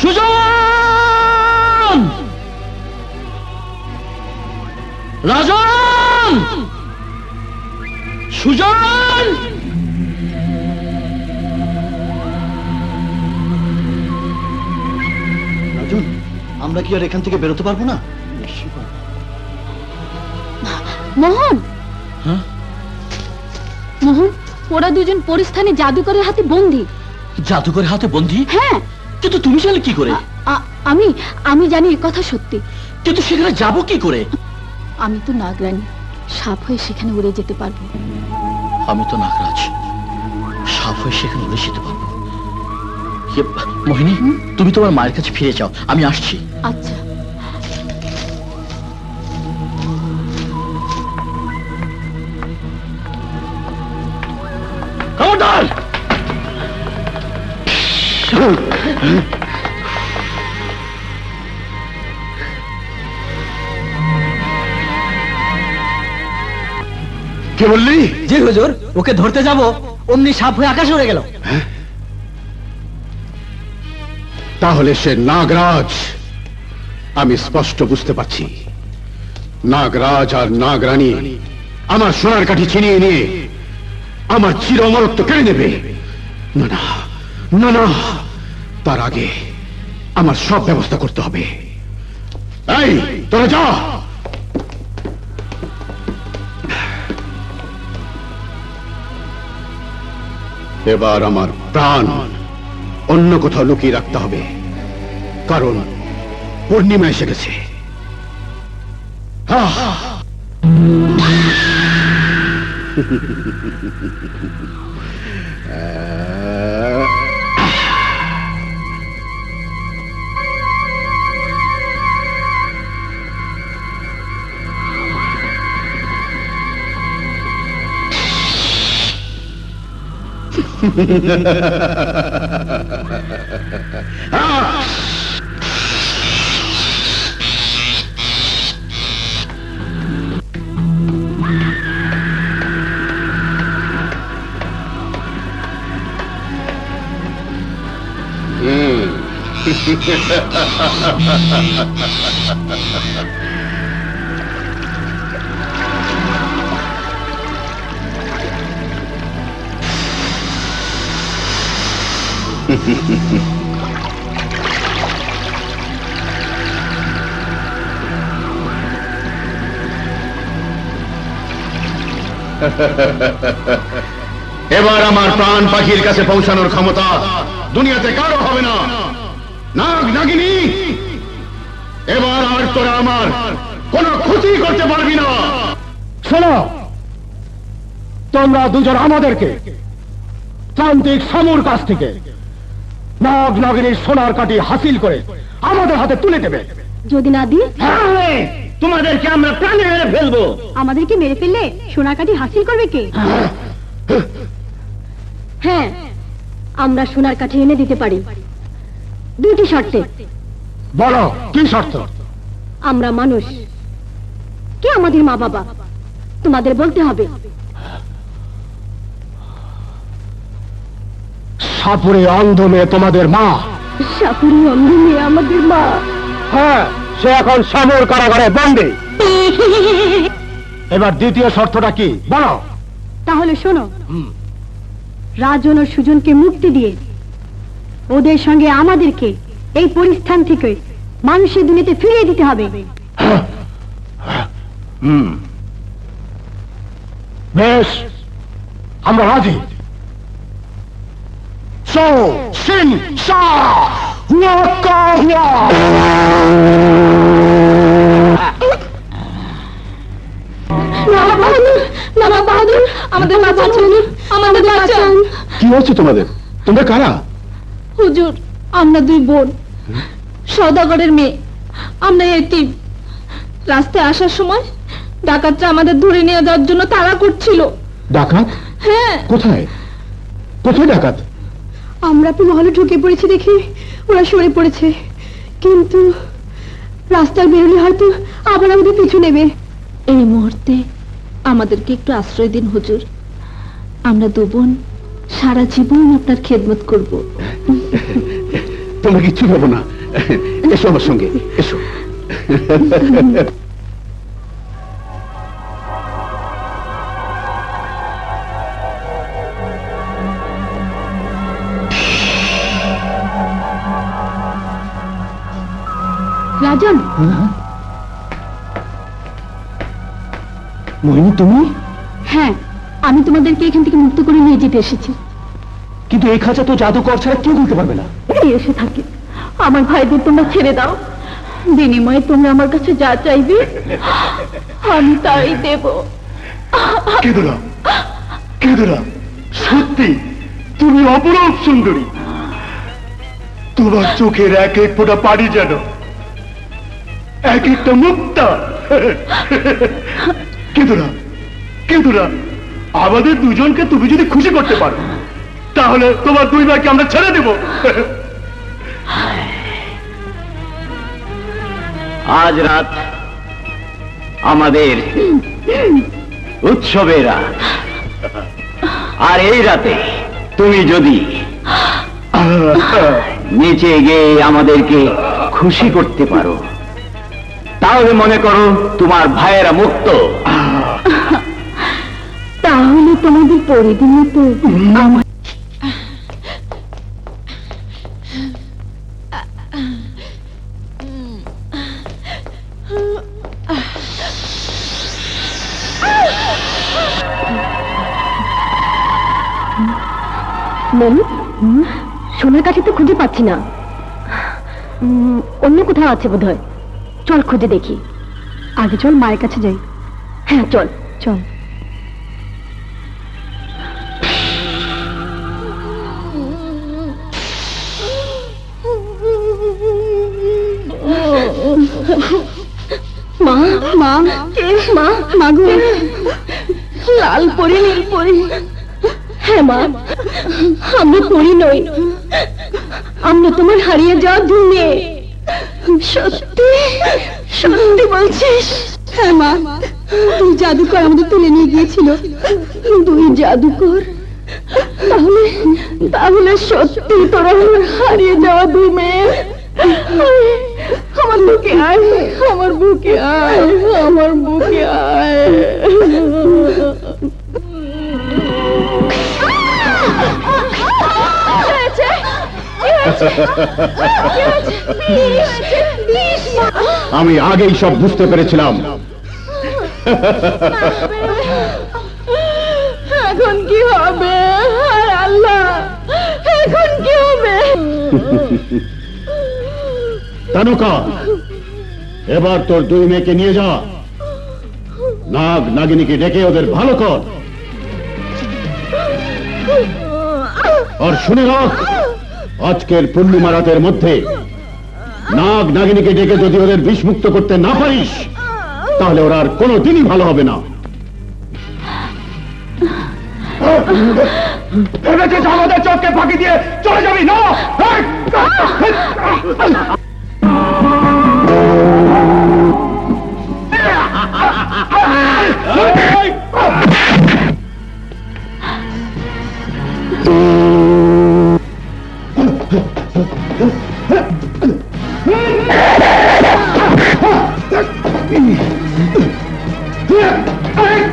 সুজন! রাজন! সুজন! রাজন আমরা কি আর এখান থেকে বেরোতে পারব না? মোহন! হ্যাঁ? মোহন ওরা দুজন পরিস্থানে জাদুকরের হাতে বন্দি। জাদুকরের হাতে বন্দি? হ্যাঁ। কিন্তু তুমি জানলে কি করে? আ- আমি আমি জানি এ কথা সত্যি। কিন্তু সেখানে যাব কি করে? আমি তো নাগরানি। সাপ হয়ে সেখানে উড়ে যেতে পারব। আমি তো নাগরাজ। সাপ হয়ে সেখানে উড়ে যেতে পারব। ইয়ে, মোহিনী তুমি তোমার মায়ের কাছে ফিরে যাও। আমি আসছি। আচ্ছা। খবরদার! কে বললি? জি হুজুর। ওকে ধরতে যাব। অমনি সাপ হয়ে আকাশে উড়ে গেল। তাহলে সে নাগরাজ। আমি স্পষ্ট বুঝতে পারছি। নাগরাজ আর নাগরানী আমার সোনার কাঠি ছিনিয়ে নিয়ে আমার চির অমরত্ব কেড়ে নেবে। না না না না। তার আগে আমার সব ব্যবস্থা করতে হবে। এই তোরা যা! এবার আমার প্রাণ অন্য কোথাও লুকিয়ে রাখতে হবে কারণ পূর্ণিমা এসে গেছে। hmm. এবার আমার প্রাণ পাখির কাছে পৌঁছানোর ক্ষমতা দুনিয়াতে কারও হবে না। নাগ নাগিনী, এবার আর তোরা আমার কোনো ক্ষতি করতে পারবি না। শোনো, তোমরা দুজন আমাদেরকে প্রান্তিক সামুর কাছ থেকে নাগ নাগিনীর সোনার কাঠি হাসিল করে আমাদের হাতে তুলে দেবে। যদি না দিই তোমাদেরকে আমরা প্রাণে মেরে ফেলব। আমাদেরকে মেরে ফেললে সোনার কাঠি হাসিল করবে কে? হ্যাঁ আমরা সোনার কাঠি এনে দিতে পারি। দুটি শর্তে। বলো কি শর্ত? আমরা মানুষ। কে আমাদের মা বাবা তোমাদের বলতে হবে। সাপুরে অন্ধ মেয়ে তোমাদের মা। সাপুরি অন্ধ মেয়ে আমাদের মা। হ্যাঁ সে এখন সামুর কারাগারে বন্দী। এবার দ্বিতীয় শর্তটা কি? বলো। তাহলে শোনো। রাজন ও সুজনকে মুক্তি দিয়ে ওদের সঙ্গে আমাদেরকে এই পরিস্থান থেকে মানুষের দুনিয়াতে ফিরিয়ে দিতে হবে। বেশ আমরা রাজি। আমাদের আমাদের কি হচ্ছে তোমাদের? তোমরা কারা? হুজুর আমরা দুই বোন। সদাগরের মেয়ে। আমরা এতিম রাস্তায় আসার সময় ডাকাতরা আমাদের ধরে নিয়ে যাওয়ার জন্য তাড়া করছিল। ডাকাত? হ্যাঁ। কোথায়? কোথায় ডাকাত? আমরা তো মহলে ঢুকে পড়েছি দেখে ওরা সরে পড়েছে। কিন্তু রাস্তায় বেরোলে হয়তো আবার আমাদের পিছু নেবে। এই মুহূর্তে আমাদেরকে একটু আশ্রয় দিন হুজুর। আমরা দু বোন সারা জীবন আপনার খেদমত করব। তোমরা কিচ্ছু ভেবো না। এসো আমার সঙ্গে এসো। রাজন? মোহিনী তুমি? হ্যাঁ আমি তোমাদেরকে এখান থেকে মুক্ত করে নিয়ে যেতে এসেছি। কিন্তু এই খাঁচা তো জাদুকর ছাড়া কেউ পারবে না। এসে থাকে। আমার ভাইদের তোমরা ছেড়ে দাও। বিনিময়ে তোমরা আমার কাছে যা চাইবে আমি তাই দেব। কেদুরা কেদুরা সত্যি তুমি অপরূপ সুন্দরী। তোমার চোখের এক এক ফোঁটা পানি যেন এক একটা মুক্তা কেদুরা আমাদের দুজনকে তুমি যদি খুশি করতে পারো তাহলে তোমার দুই ভাইকে আমরা ছেড়ে দেব। আজ রাত আমাদের উৎসবের রাত। আর এই রাতে তুমি যদি নিচে গিয়ে আমাদেরকে খুশি করতে পারো তাহলে মনে করো তোমার ভাইয়েরা মুক্ত। তাহলে তোমাদের পরিদিন মতো আমার সোনার কাছে তো খুঁজে পাচ্ছি না। উম, অন্য কোথাও আছে বোধহয়। চল খুঁজে দেখি। আগে চল মায়ের কাছে যাই। হ্যাঁ চল। চল। মা মা মা মাগো লাল পরি নীল পরি। হ্যাঁ মা। আমরা পরি নই। আমরা তোমার হারিয়ে যাওয়া দুই মেয়ে সত্যি? সত্যি বলছিস? হ্যাঁ মা। দুই জাদুকর আমাদের তুলে নিয়ে গিয়েছিল। দুই জাদুকর। তাহলে তাহলে সত্যি তোরা হারিয়ে যাওয়া দুই মেয়ে। আমার বুকে আয়, আমার বুকে আয়, আমার বুকে আয়। আমি আগেই সব বুঝতে পেরেছিলাম। এখন কি হবে? আল্লাহ এখন কি হবে? তানুকা এবার তোর দুই মেয়েকে নিয়ে যা। নাগ নাগিনীকে ডেকে ওদের ভালো কর। আর শুনে রাখ আজকের পূর্ণিমা রাতের মধ্যে নাগ নাগিনীকে ডেকে যদি ওদের বিষমুক্ত করতে না পারিস, তাহলে ওরা আর কোনো দিনই ভালো হবে না। আমাদের চোখকে ফাঁকি দিয়ে চলে যাবি? না!